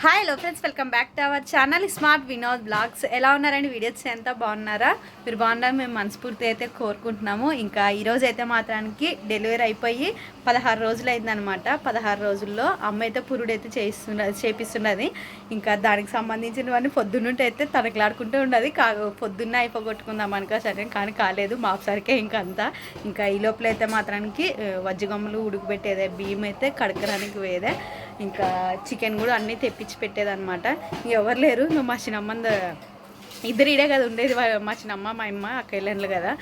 Hi hello friends welcome back to our channel smart Vinod vlogs ఎలా ఉన్నారండి? Videos ఎంత బాగున్నారా? మీరు బాగున్నారు మేము మనస్ఫూర్తి అయితే కోరుకుంటున్నాము. ఇంకా ఈరోజు అయితే మాత్రానికి డెలివరీ అయిపోయి పదహారు రోజులు అయిందనమాట పదహారు రోజుల్లో అమ్మ అయితే పురుడు అయితే చేయిస్తున్నది చేపిస్తున్నది. ఇంకా దానికి సంబంధించినవన్నీ పొద్దున్నుంటే అయితే తనకలాడుకుంటూ ఉండదు కా పొద్దున్నే అయిపోగొట్టుకుందాం అనుకో సరే కానీ కాలేదు. మాపుసరికే ఇంకా అంతా ఇంకా ఈ లోపల అయితే మాత్రానికి వజ్జగమ్మలు వజ్జగమ్ములు ఉడుకుపెట్టేదే బియ్యం అయితే కడకడానికి పోయేదే. ఇంకా చికెన్ కూడా అన్నీ తెప్పించి పెట్టేదన్నమాట. ఎవరు లేరు ఇంకా మా చిన్నమ్మంద ఇద్దరు ఇడే కదా ఉండేది మా చిన్నమ్మ మా అమ్మ అక్కయ్యలు కదా.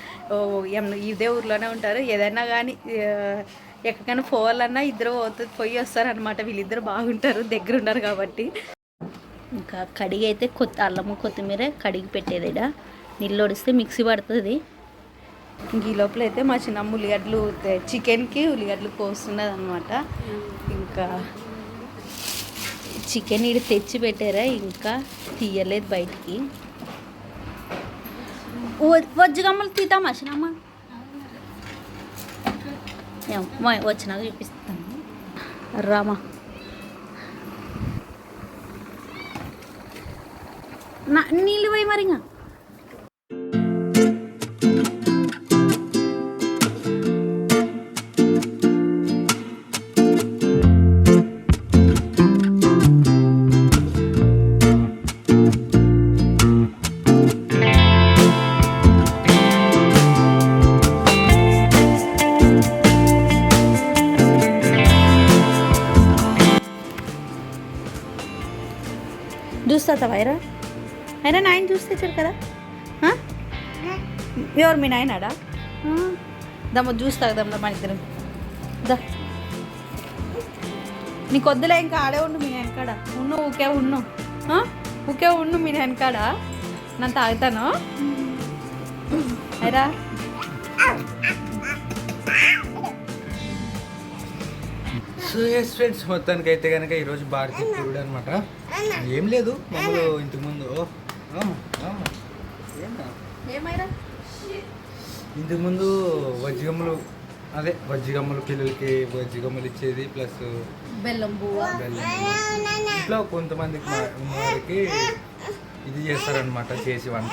ఇదే ఊర్లోనే ఉంటారు. ఏదైనా కానీ ఎక్కడికైనా పోవాలన్నా ఇద్దరు పోతు పోయి వస్తారనమాట వీళ్ళిద్దరు బాగుంటారు దగ్గర ఉండరు కాబట్టి. ఇంకా కడిగి అయితే కొత్త అల్లము కొత్తిమీర కడిగి పెట్టేది ఈడ. నీళ్ళు ఒడిస్తే మిక్సీ పడుతుంది. ఇంక ఈ లోపల అయితే మా చిన్నమ్మ ఉల్లిగడ్డలు చికెన్కి ఉల్లిగడ్డలు కోస్తున్నది అనమాట ఇంకా చికెన్ ఇడి తెచ్చి పెట్టారా? ఇంకా తీయలేదు బయటికి. వజ్జగమ్మలు తీద్దామా అసలమ్మ ఏం, వచ్చినాక చూపిస్తాను. రామా. నీళ్ళు పోయి మరి ఇంకా చూస్తా వైరా అయినా నాయన చూస్తే తెచ్చారు కదా? ఎవరు మీ నాయనాడా. దమ్మ చూస్తా దమ్మ మన ఇద్దరం. దా. నీకు వద్దులే ఇంకా ఆడే ఉండు మీ వెనకాడ ఉన్ను ఊకే ఉన్ను? ఊకే ఉండు మీ వెనకాడ నన్ను తాగుతాను. అయిరా సో ఎస్ ఫ్రెండ్స్ మొత్తానికి అయితే కనుక ఈరోజు భారతీ పురుడు అనమాట ఏం లేదు మామూలు ఇంతకు ముందు ఓ, ఆ, ఆ, ఏంటా? ఏమైరా? ఇంతకు ముందు వజ్జిగమ్మలు అదే వజ్జిగమ్మలు పిల్లలకి వజ్జిగమ్మలు ఇచ్చేది ప్లస్ బెల్లం బెల్లం ఇంట్లో కొంతమందికి వారికి ఇది చేస్తారనమాట చేసి వంట.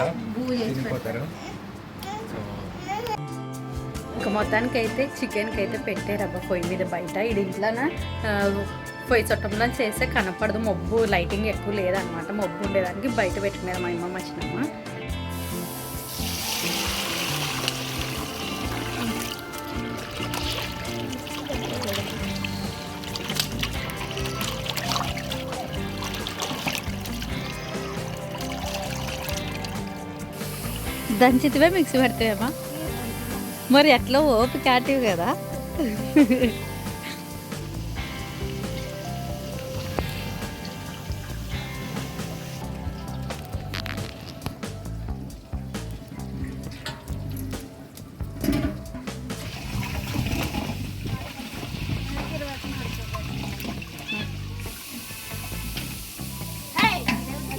తినిపోతారు. మొత్తానికి అయితే చికెన్కి అయితే పెట్టారబ్బా పొయ్యి మీద బయట. ఇది ఇంట్లోన? పొయ్యి చుట్టంలో చేస్తే కనపడదు. మబ్బు లైటింగ్ ఎక్కువ లేదనమాట. మబ్బు ఉండేదానికి బయట పెట్టుకునేది మా అమ్మ వచ్చినమ్మ. దంచితివే మిక్సీ పడితేమా మరి ఎట్లా ఓపిక ఆటివి కదా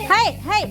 హై హై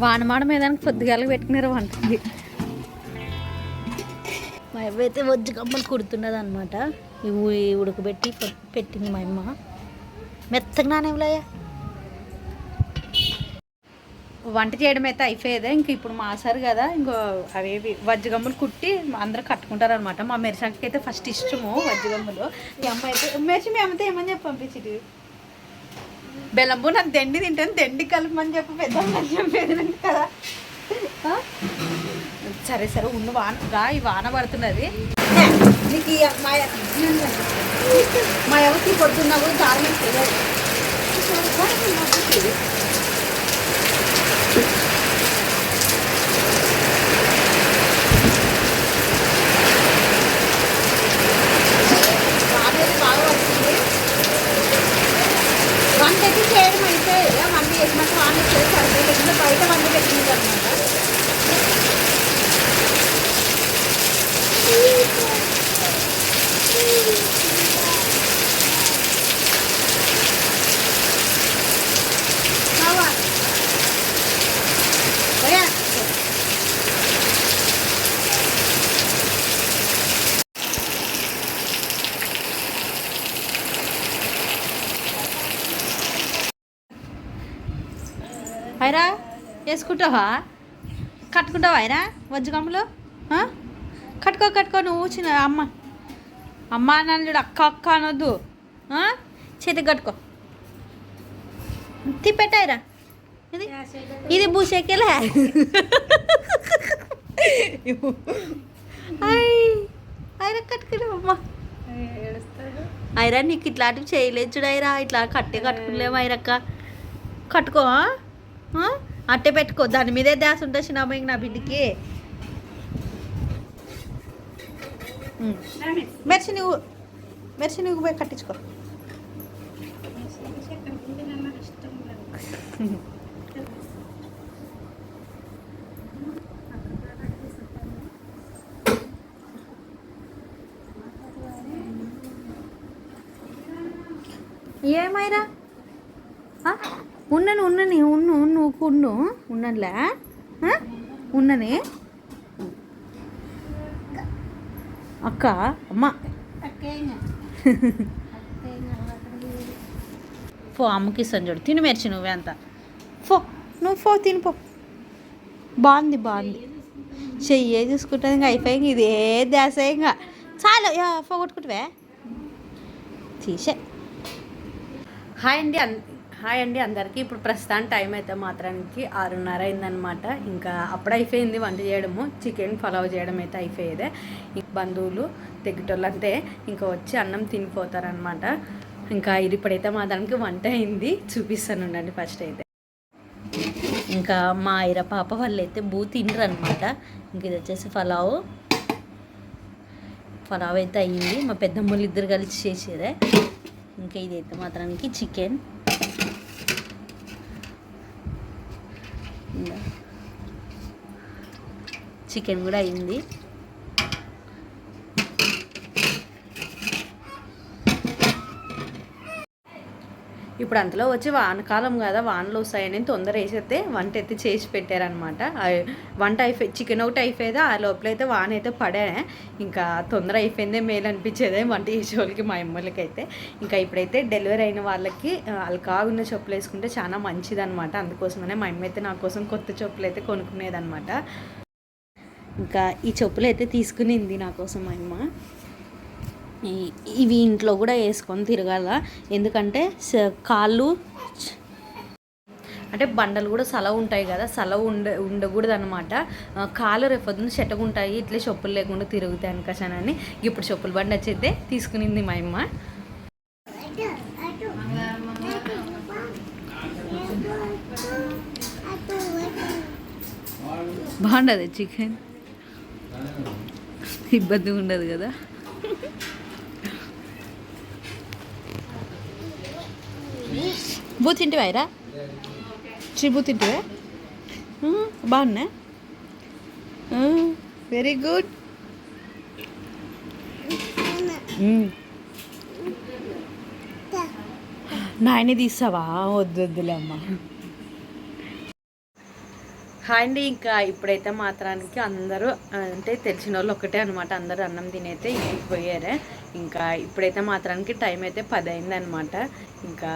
వానమాడ మీద పొద్దుగాల పెట్టుకున్నారు వంటకి మా అవ్వ అయితే వజ్జి కమ్మలు కుడుతున్నది అనమాట ఇవి ఉడకబెట్టి పెట్టింది మా అమ్మ. మెత్తగా నానేవులయ్యా వంట చేయడం అయితే అయిపోయేదే. ఇంక ఇప్పుడు మాసారు కదా ఇంకో అవేవి వజ్జగమ్ములు కుట్టి అందరూ కట్టుకుంటారు అనమాట మా మెరిసాకి అయితే ఫస్ట్ ఇష్టము వజ్జగమ్ములు మీ అమ్మ అయితే మెరిసి మీ అమ్మతో ఏమని చెప్పి పంపించింది? బెల్లంబు నాకు దెండి తింటాను దెండి కలపమని చెప్పి పెద్ద చెప్పేది కదా. సరే సరే ఉన్న వాన రా ఈ వాన పడుతున్నది. నీకు ఈ మా మా ఎవరికి పొద్దున్న కూడా దారుణం తెలియదు. వాన అయితే బాగా పడుతుంది వాన చేసినాక వాన వచ్చేసి సరిపోయి బయట వండి పెట్టింది అనమాట అయిరా వేసుకుంటావా? కట్టుకుంటావా అయిరా వజ్జగమ్మలు ఆ? కట్టుకో కట్టుకో నువ్వు చిన్న అమ్మ. అమ్మ నన్ను చూడు అక్క అక్క అనొద్దు? చేతికి కట్టుకో. తిప్పెట్టాయిరా ఇది? ఇది భూషకెలా అయిరా కట్టుకున్నావు అమ్మ. అయిరా నీకు ఇట్లాంటివి చేయలేదు చూడు అయిరా ఇట్లా కట్టే కట్టుకునేలేము అయిరక్క కట్టుకో? అట్టే పెట్టుకో. దాని మీదే ధ్యాస ఉంటుంది చిన్నమ్మ నా బిడ్డకి? మెర్చి నువ్వు మెర్చి నువ్వు పోయి కట్టించుకో. ఏమైరా ఉన్నని ఉన్నని ఉన్ను నువ్వు ఉండు. ఉన్ననిలే. ఆ? ఉన్నని. అక్క అమ్మ. పో అమ్మకి ఇస్తాను చూడు. తిని మెరిచి నువ్వే అంత. ఫో నువ్వు ఫో తినిపో బాగుంది బాగుంది. చెయ్యే చూసుకుంటుంది ఇంకా అయిపోయి ఇదే దాస ఇంకా. చాలు యా, పోగొట్టుకుంటువే తీసే. హాయ్ అండి హాయ్ అండి అందరికీ. ఇప్పుడు ప్రస్తుతం టైం అయితే మాత్రానికి ఆరున్నర అయిందనమాట ఇంకా అప్పుడు అయిపోయింది వంట చేయడము. చికెన్ పలావ్ చేయడం అయితే అయిపోయేదే. బంధువులు తెగ్గటోళ్ళు అంతే ఇంకా వచ్చి అన్నం తినిపోతారనమాట ఇంకా ఇది ఇప్పుడైతే మాత్రానికి వంట అయింది. చూపిస్తాను ఉండండి ఫస్ట్ అయితే. ఇంకా మా ఐర పాప వాళ్ళు అయితే బూ తినరు అనమాట ఇంక ఇది వచ్చేసి పలావ్. పలావ్ అయితే అయ్యింది. మా పెద్దమ్మలు ఇద్దరు కలిసి చేసేదే. ఇంకా ఇదైతే మాత్రానికి చికెన్. చికెన్ కూడా అయింది. ఇప్పుడు అంతలో వచ్చి వానకాలం కదా వానలు వస్తాయని తొందర వేసేస్తే వంట అయితే చేసి పెట్టారనమాట వంట అయిపోయి చికెన్ ఒకటి అయిపోయేదా ఆ లోపల అయితే వాన అయితే పడే ఇంకా తొందర అయిపోయిందే మేలు అనిపించేదే వంట చేసే వాళ్ళకి మా అమ్మలకి అయితే ఇంకా ఇప్పుడైతే డెలివరీ అయిన వాళ్ళకి వాళ్ళు అలకాగున్న చెప్పులు వేసుకుంటే చాలా మంచిది అనమాట అందుకోసమనే మా అమ్మ అయితే నా కోసం కొత్త చెప్పులు అయితే కొనుక్కునేదన్నమాట. ఇంకా ఈ చెప్పులు అయితే తీసుకునింది నా కోసం మా అమ్మ. ఇవి ఇంట్లో కూడా వేసుకొని తిరగాల. ఎందుకంటే కాళ్ళు అంటే బండలు కూడా సలవ ఉంటాయి కదా సలవ ఉండ ఉండకూడదు అనమాట కాలు రేపొద్దున చెట్టగుంటాయి ఇట్లే చెప్పులు లేకుండా తిరుగుతాయి అనుకసానని ఇప్పుడు చెప్పులు బండి వచ్చేస్తే తీసుకునింది మా అమ్మ. బాగుండదు చికెన్? ఇబ్బంది ఉండదు కదా. బూ తింటివాయిరా చి బూ తింటివే? బాగున్నా? వెరీ గుడ్ నాయనే తీసావా వద్దు వద్దులే అమ్మ. హాయ్ అండి. ఇంకా ఇప్పుడైతే మాత్రానికి అందరూ అంటే తెలిసిన వాళ్ళు ఒకటే అనమాట అందరూ అన్నం తినైతే ఇంటికి పోయారే. ఇంకా ఇప్పుడైతే మాత్రానికి టైం అయితే పది అయిందనమాట ఇంకా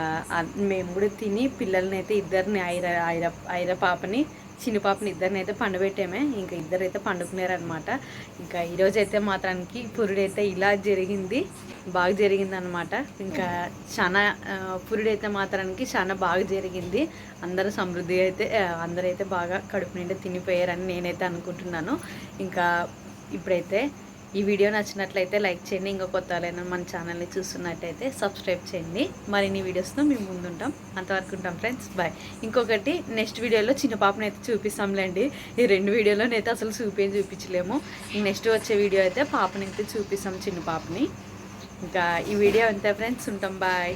మేము కూడా తిని పిల్లల్ని అయితే ఇద్దరిని ఐర ఐర ఐర పాపని చిన్న పాపని ఇద్దరిని అయితే పండుబెట్టామే. ఇంకా ఇద్దరు అయితే పండుకున్నారనమాట ఇంకా ఈరోజు అయితే మాత్రానికి పురుడైతే ఇలా జరిగింది. బాగా జరిగింది అనమాట ఇంకా చాలా పురుడైతే మాత్రానికి చాలా బాగా జరిగింది. అందరూ సమృద్ధిగా అయితే అందరైతే బాగా కడుపు నిండా తినిపోయారని నేనైతే అనుకుంటున్నాను. ఇంకా ఇప్పుడైతే ఈ వీడియో నచ్చినట్లయితే లైక్ చేయండి. ఇంకా కొత్త మన ఛానల్ని చూస్తున్నట్టయితే సబ్స్క్రైబ్ చేయండి. మరిన్ని వీడియోస్తో మేము ముందుంటాం. అంతవరకు ఉంటాం ఫ్రెండ్స్. బాయ్. ఇంకొకటి నెక్స్ట్ వీడియోలో చిన్న పాపని అయితే చూపిస్తాంలేండి. ఈ రెండు వీడియోలో అయితే అసలు చూపేం చూపించలేము. నెక్స్ట్ వచ్చే వీడియో అయితే పాపని అయితే చూపిస్తాం చిన్న పాపని. ఇంకా ఈ వీడియో అంతే ఫ్రెండ్స్. ఉంటాం. బాయ్.